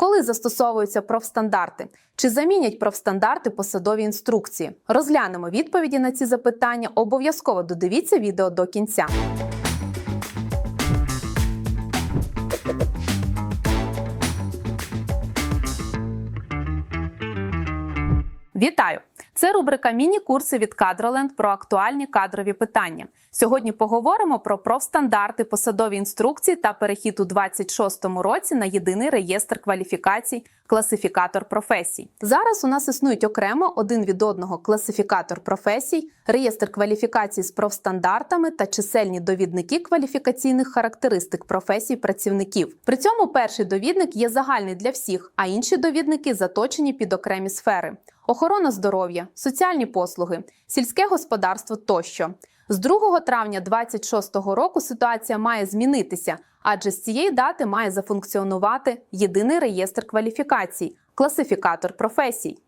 Коли застосовуються профстандарти? Чи замінять профстандарти посадові інструкції? Розглянемо відповіді на ці запитання. Обов'язково додивіться відео до кінця. Вітаю! Це рубрика Міні-курси від Кадроленд про актуальні кадрові питання. Сьогодні поговоримо про профстандарти, посадові інструкції та перехід у 26-му році на єдиний реєстр кваліфікацій, класифікатор професій. Зараз у нас існують окремо один від одного класифікатор професій, реєстр кваліфікацій з профстандартами та чисельні довідники кваліфікаційних характеристик професій працівників. При цьому перший довідник є загальний для всіх, а інші довідники заточені під окремі сфери охорона здоров'я, соціальні послуги, сільське господарство тощо. З 2 травня 2026 року ситуація має змінитися, адже з цієї дати має зафункціонувати єдиний реєстр кваліфікацій, класифікатор професій.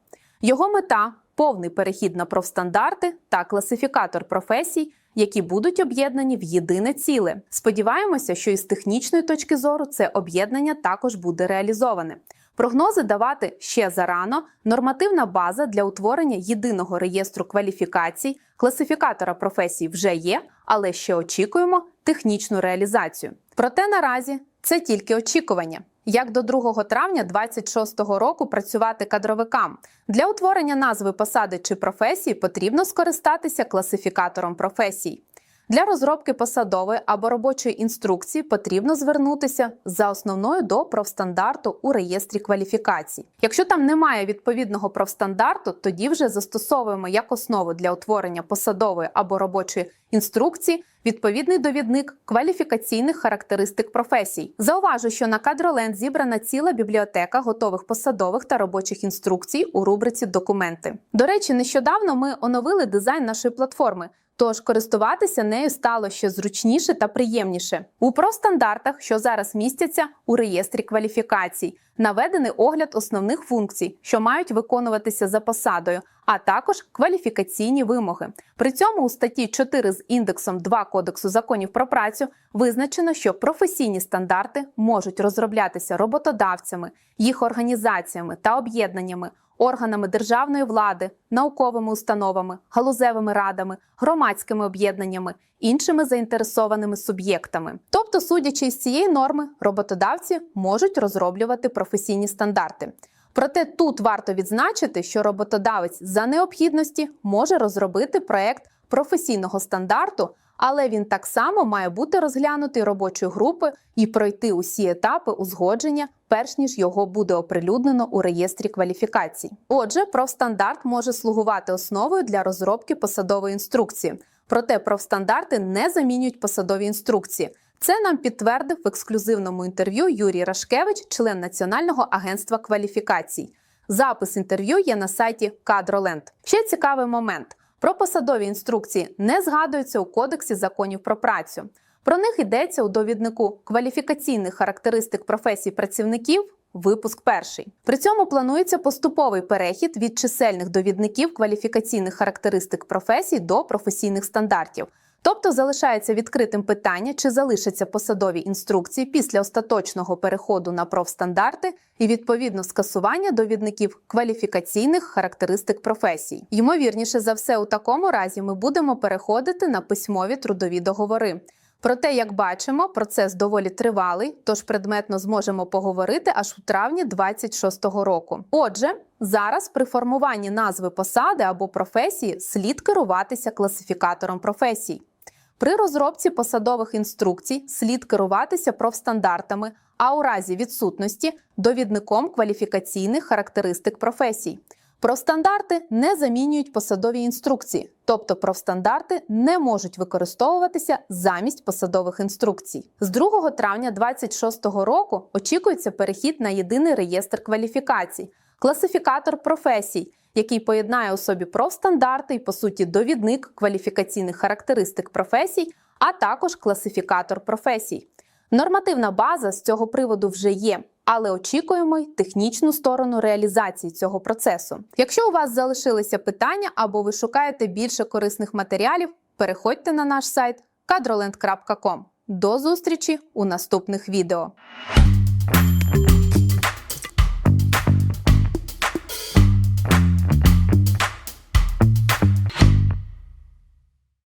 Його мета повний перехід на профстандарти та класифікатор професій, які будуть об'єднані в єдине ціле. Сподіваємося, що із технічної точки зору це об'єднання також буде реалізоване. Прогнози давати ще зарано. Нормативна база для утворення єдиного реєстру кваліфікацій, класифікатора професій вже є, але ще очікуємо технічну реалізацію. Проте наразі це тільки очікування. Як до 2 травня 2026 року працювати кадровикам для утворення назви посади чи професії потрібно скористатися класифікатором професій. Для розробки посадової або робочої інструкції потрібно звернутися за основною до профстандарту у реєстрі кваліфікацій. Якщо там немає відповідного профстандарту, тоді вже застосовуємо як основу для утворення посадової або робочої інструкції відповідний довідник кваліфікаційних характеристик професій. Зауважу, що на кадроленд зібрана ціла бібліотека готових посадових та робочих інструкцій у рубриці Документи. До речі, нещодавно ми оновили дизайн нашої платформи. Тож користуватися нею стало ще зручніше та приємніше. У профстандартах, що зараз містяться у реєстрі кваліфікацій, наведений огляд основних функцій, що мають виконуватися за посадою, а також кваліфікаційні вимоги. При цьому у статті 4 з індексом 2 Кодексу законів про працю визначено, що професійні стандарти можуть розроблятися роботодавцями, їх організаціями та об'єднаннями органами державної влади, науковими установами, галузевими радами, громадськими об'єднаннями, іншими заінтересованими суб'єктами. Тобто, судячи з цієї норми, роботодавці можуть розроблювати професійні стандарти. Проте тут варто відзначити, що роботодавець за необхідності може розробити проект професійного стандарту, але він так само має бути розглянутий робочою групою і пройти усі етапи узгодження, перш ніж його буде оприлюднено у реєстрі кваліфікацій. Отже, профстандарт може слугувати основою для розробки посадової інструкції. Проте профстандарти не замінюють посадові інструкції. Це нам підтвердив в ексклюзивному інтерв'ю Юрій Рашкевич, член Національного агентства кваліфікацій. Запис інтерв'ю є на сайті Кадроленд. Ще цікавий момент. Про посадові інструкції не згадуються у Кодексі законів про працю. Про них йдеться у довіднику кваліфікаційних характеристик професій працівників. Випуск перший. При цьому планується поступовий перехід від чисельних довідників кваліфікаційних характеристик професій до професійних стандартів. Тобто залишається відкритим питання, чи залишаться посадові інструкції після остаточного переходу на профстандарти і відповідно скасування довідників кваліфікаційних характеристик професій. Ймовірніше за все, у такому разі ми будемо переходити на письмові трудові договори. Проте, як бачимо, процес доволі тривалий, тож предметно зможемо поговорити аж у травні 26-го року. Отже, зараз при формуванні назви посади або професії слід керуватися класифікатором професій. При розробці посадових інструкцій слід керуватися профстандартами, а у разі відсутності довідником кваліфікаційних характеристик професій. Профстандарти не замінюють посадові інструкції, тобто профстандарти не можуть використовуватися замість посадових інструкцій. З 2 травня 2026 року очікується перехід на єдиний реєстр кваліфікацій, класифікатор професій, який поєднає у собі профстандарти і, по суті, довідник кваліфікаційних характеристик професій, а також класифікатор професій. Нормативна база з цього приводу вже є, але очікуємо й технічну сторону реалізації цього процесу. Якщо у вас залишилися питання або ви шукаєте більше корисних матеріалів, переходьте на наш сайт kadroland.com. До зустрічі у наступних відео.